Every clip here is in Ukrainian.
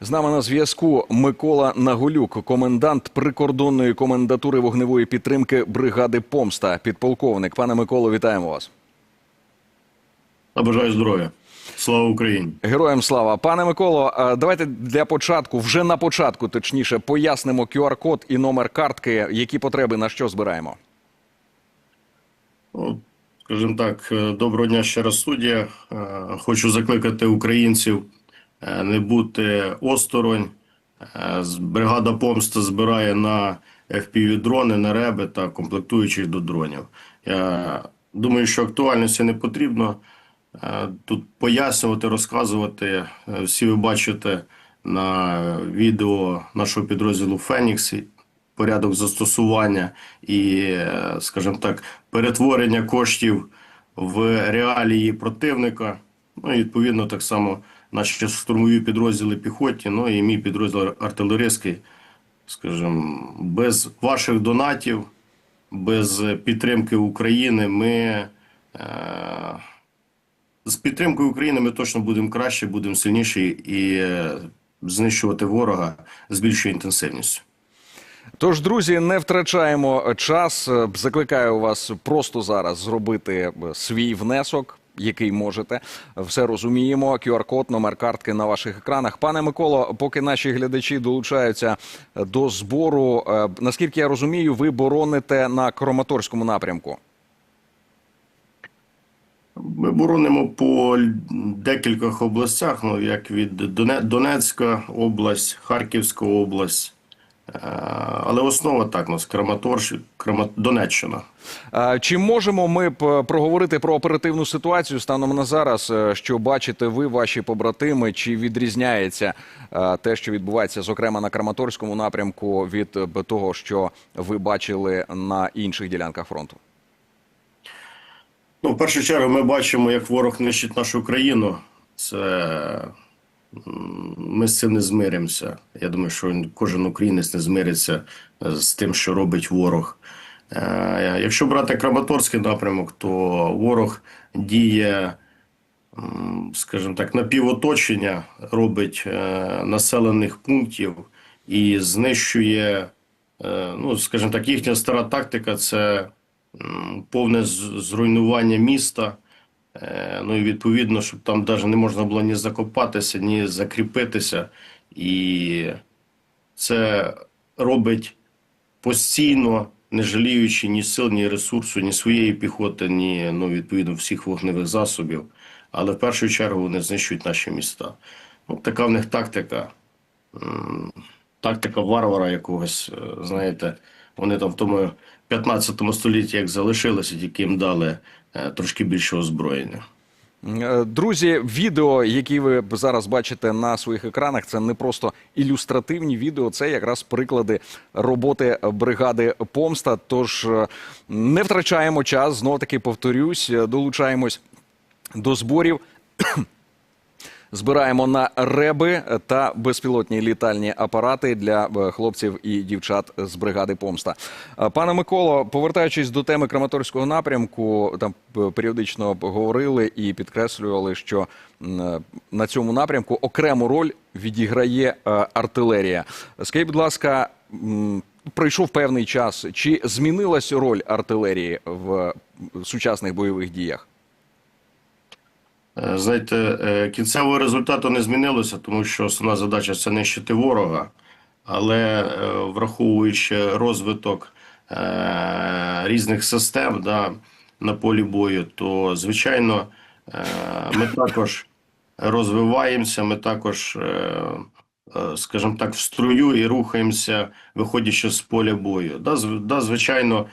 З нами на зв'язку Микола Наголюк, комендант прикордонної комендатури вогневої підтримки бригади Помста. Підполковник. Пане Миколо, вітаємо вас. Бажаю здоров'я. Слава Україні! Героям слава. Пане Миколо, давайте для початку, вже на початку, точніше, пояснимо QR-код і номер картки, які потреби на що збираємо. Ну, скажімо так, е, доброго дня ще раз студія. Е, Хочу закликати українців е, не бути осторонь. Е, Бригада помста збирає на FPV-дрони, на реби та комплектуючих до дронів. Я думаю, що актуальності не потрібно е, тут пояснювати, розказувати. Е, Всі ви бачите на відео нашого підрозділу Фенікс порядок застосування і, е, скажімо так, перетворення коштів в реалії противника. Ну і відповідно так само наші штурмові підрозділи піхоті, ну і мій підрозділ артилерійський, скажімо, без ваших донатів, без підтримки України ми. Е- з підтримкою України ми точно будемо краще, будемо сильніші і е, знищувати ворога з більшою інтенсивністю. Тож, друзі, не втрачаємо час. Е, Закликаю вас просто зараз зробити е, свій внесок. Який можете, все розуміємо. QR-код, номер картки на ваших екранах. Пане Миколо, поки наші глядачі долучаються до збору, е, наскільки я розумію, ви бороните на Краматорському напрямку. Ми боронимо по декількох областях, ну як від Донецька область, Харківська область. Е, Але основа так, у нас Краматорщ, Крама... Донеччина. Чи можемо ми проговорити про оперативну ситуацію станом на зараз? е, Що бачите ви, ваші побратими? Чи відрізняється е, те, що відбувається, зокрема на Краматорському напрямку, від е, того, що ви бачили на інших ділянках фронту? Ну, в першу чергу, ми бачимо, як ворог нищить нашу країну. Це ми з цим не змиримося. Я думаю, що кожен українець не змириться е, з тим, що робить ворог. Е, Якщо брати Краматорський напрямок, то ворог діє, скажімо так, напівоточення робить е, населених пунктів і знищує, ну, скажімо так, їхня стара тактика це повне зруйнування міста. Е, Ну і відповідно, щоб там навіть не можна було ні закопатися, ні закріпитися. І це робить постійно, не жаліючи ні сил, ні ресурсу, ні своєї піхоти, ні ну, відповідно всіх вогневих засобів. Але в першу чергу вони знищують наші міста. Ну, така в них тактика. Тактика варвара якогось, е, знаєте, вони там в тому 15 столітті як залишилися, тільки їм дали трошки більше озброєння. Е, Друзі, відео, які ви зараз бачите на своїх екранах, це не просто ілюстративні відео, це якраз приклади роботи бригади Помста. Тож е, не втрачаємо час, знов таки повторюсь, е, долучаємось до зборів. Збираємо на реби та безпілотні літальні апарати для е, хлопців і дівчат з бригади Помста. Е, Пане Миколо, повертаючись до теми Краматорського напрямку, там е, періодично говорили і підкреслювали, що на цьому напрямку окрему роль відіграє артилерія. Скажіть, будь ласка, м, пройшов певний час. Чи змінилась роль артилерії в сучасних бойових діях? Е, Знаєте, е, кінцевого результату не змінилося, тому що основна задача це нищити ворога. Але е, враховуючи розвиток різних систем да, на полі бою, то звичайно ми також розвиваємося, ми також, скажімо так, в струю і рухаємося, виходячи з поля бою. Да, звичайно,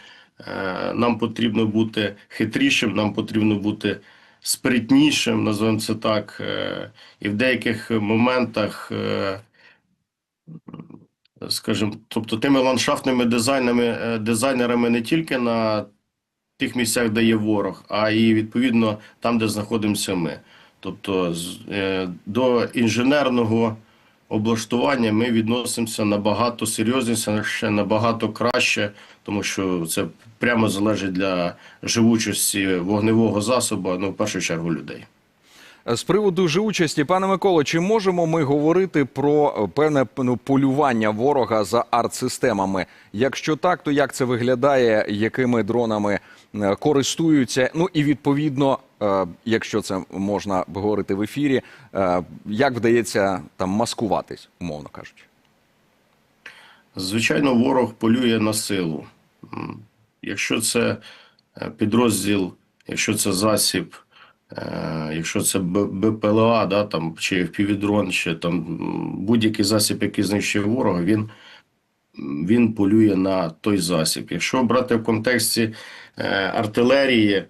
нам потрібно бути хитрішим, нам потрібно бути спритнішим, називаємо це так, е, і в деяких моментах, е, скажімо, тобто тими ландшафтними дизайнами, е, дизайнерами не тільки на тих місцях, де є ворог, а і відповідно там, де знаходимося ми. Тобто до інженерного облаштування ми відносимося набагато серйозніше, набагато краще, тому що це прямо залежить для живучості вогневого засобу, ну в першу чергу людей. З приводу живучості, пане Миколо, чи можемо ми говорити про певне ну, полювання ворога за артсистемами? Якщо так, то як це виглядає, якими дронами е, користуються? Ну і відповідно, якщо це можна говорити в ефірі, е, як вдається там маскуватись, умовно кажучи? Звичайно, ворог полює на силу. Якщо це е, підрозділ, якщо це засіб, е, якщо це БПЛА, да, там, чи впівдрон, чи там будь-який засіб, який знищує ворога, він, він полює на той засіб. Якщо брати в контексті е, артилерії,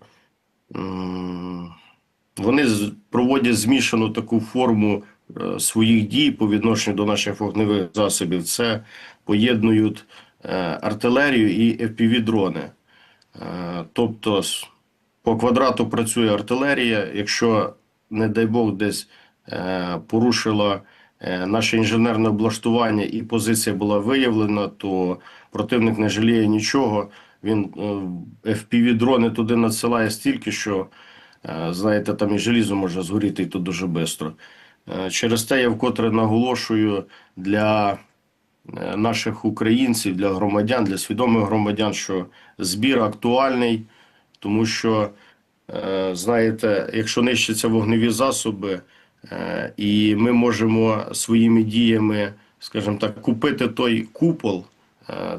вони проводять змішану таку форму е, своїх дій по відношенню до наших вогневих засобів. Це поєднують е, артилерію і FPV-дрони. Е, Тобто по квадрату працює артилерія. Якщо, не дай Бог, десь порушила наше інженерне облаштування і позиція була виявлена, то противник не жаліє нічого. Він е, FPV-дрони туди надсилає стільки, що Е, Знаєте, там і желізо може згоріти і то дуже швидко. Через те я вкотре наголошую для е, наших українців, для громадян, для свідомих громадян, що збір актуальний, тому що, е, знаєте, якщо нищаться вогневі засоби, е, і ми можемо своїми діями, скажімо так, купити той купол, Е,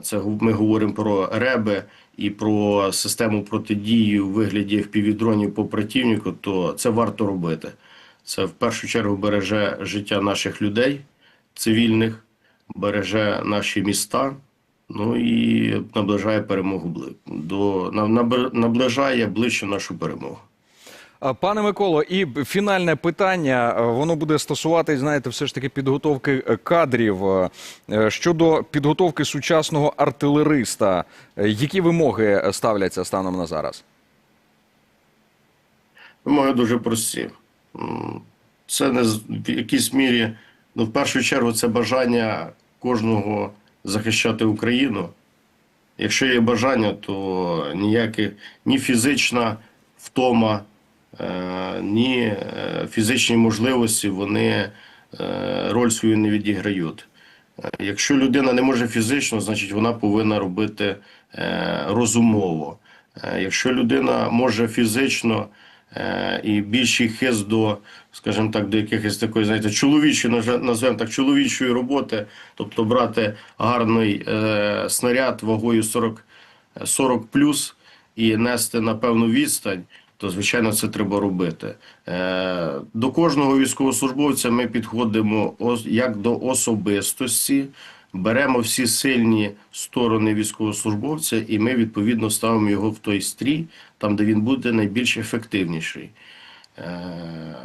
Це гу- ми говоримо про реби і про систему протидії у вигляді FPV-дронів по противнику, то це варто робити. Це в першу чергу береже життя наших людей, цивільних, береже наші міста, ну і наближає перемогу до на- наб- наближає ближче нашу перемогу. А, Пане Миколо, і фінальне питання, е, воно буде стосуватись, знаєте, все ж таки підготовки е, кадрів. Е, е, Щодо підготовки сучасного артилериста, е, які вимоги е, ставляться станом на зараз? Вимоги дуже прості. Це не в якійсь мірі, ну, в першу чергу, це бажання кожного захищати Україну. Якщо є бажання, то ніякі ні фізична втома, е, ні е, фізичні можливості вони е, роль свою не відіграють. Е, Якщо людина не може фізично, значить вона повинна робити е, розумово. Е, Якщо людина може фізично е, і більший хист до, скажімо так, до якихось такої, знаєте, чоловічої, назвемо так, чоловічої роботи, тобто брати гарний е, снаряд вагою 40, 40 плюс і нести на певну відстань, то звичайно це треба робити. Е, до кожного військовослужбовця ми підходимо як до особистості, беремо всі сильні сторони військовослужбовця, і ми відповідно ставимо його в той стрій, там де він буде найбільш ефективніший. Е,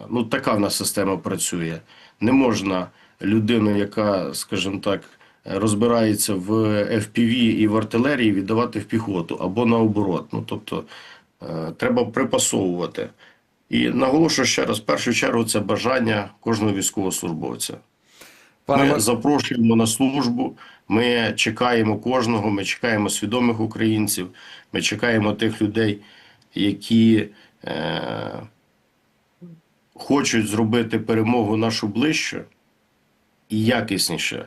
ну, така в нас система працює. Не можна людину, яка, скажімо так, розбирається в FPV і в артилерії, віддавати в піхоту або наоборот. Ну, тобто, треба припасовувати. І наголошую ще раз: в першу чергу це бажання кожного військовослужбовця. Пане Ми запрошуємо на службу. Ми чекаємо кожного. Ми чекаємо свідомих українців. Ми чекаємо тих людей, які е, хочуть зробити перемогу нашу ближче і якісніше.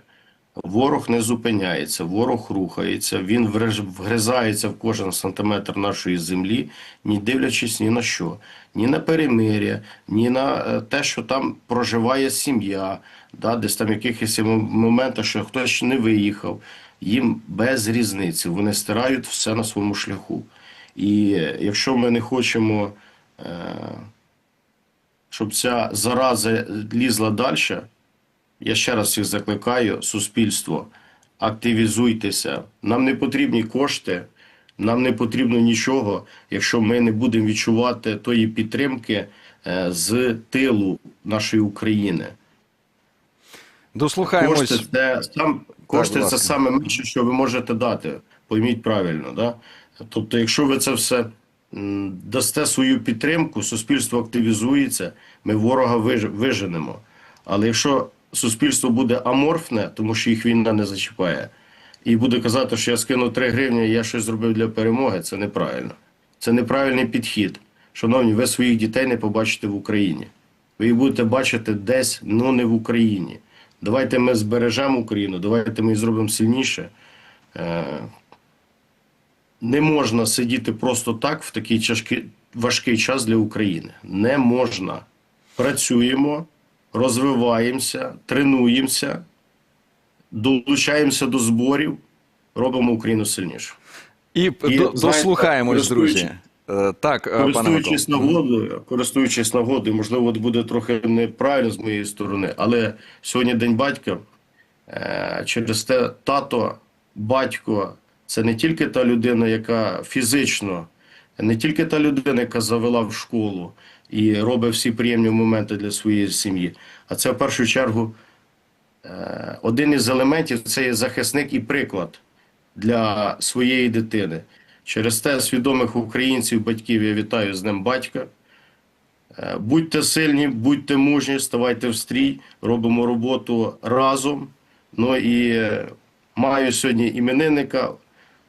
Ворог не зупиняється, ворог рухається, він вгризається в кожен сантиметр нашої землі, не дивлячись ні на що, ні на перемир'я, ні на е, те, що там проживає сім'я, да, десь там якихось моменти, що хтось не виїхав. Їм без різниці, вони стирають все на своєму шляху. І е, якщо ми не хочемо, е, щоб ця зараза лізла далі, я ще раз всіх закликаю, суспільство, активізуйтеся. Нам не потрібні кошти, нам не потрібно нічого, якщо ми не будемо відчувати тої підтримки е, з тилу нашої України. Дослухаємось. Кошти це сам кошти будь це саме менше, що ви можете дати. Пойміть правильно, да? Тобто, якщо ви це все дасте свою підтримку, суспільство активізується, ми ворога виженемо. Але якщо суспільство буде аморфне, тому що їх війна не зачіпає, і буде казати, що я скинув 3 гривні, я щось зробив для перемоги, це неправильно. Це неправильний підхід. Шановні, ви своїх дітей не побачите в Україні. ви її будете бачити десь, ну не в Україні. Давайте ми збережемо Україну, давайте ми її зробимо сильніше. Е, не можна сидіти просто так в такий важкий час для України. Не можна. Працюємо, розвиваємося, тренуємося, долучаємося до зборів, робимо Україну сильніше. І, І, дослухаємось, друзі. Е, Так, е, Користуючись нагодою, користуючись нагодою, можливо, буде трохи неправильно з моєї сторони, але сьогодні День батька. Е, Через те тато, батько це не тільки та людина, яка фізично, не тільки та людина, яка завела в школу і робить всі приємні моменти для своєї сім'ї, а це в першу чергу е, один із елементів це є захисник і приклад для своєї дитини. Через те свідомих українців, батьків я вітаю з Днем батька. Е, Будьте сильні, будьте мужні, ставайте в стрій, робимо роботу разом. Ну і е, маю сьогодні іменинника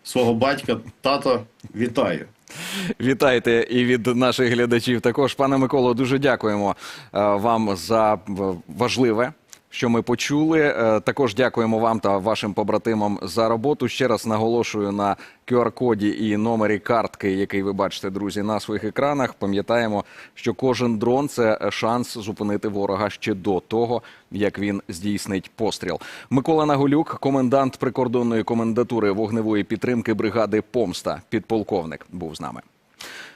свого батька, тата. Вітаю. Вітайте і від наших глядачів також. Пане Миколо, дуже дякуємо е, вам за важливе. Що ми почули, Е, також дякуємо вам та вашим побратимам за роботу. Ще раз наголошую на QR-коді і номері картки, який ви бачите, друзі, на своїх екранах. Пам'ятаємо, що кожен дрон це шанс зупинити ворога ще до того, як він здійснить постріл. Микола Нагулюк, комендант прикордонної комендатури вогневої підтримки бригади Помста, підполковник, був з нами.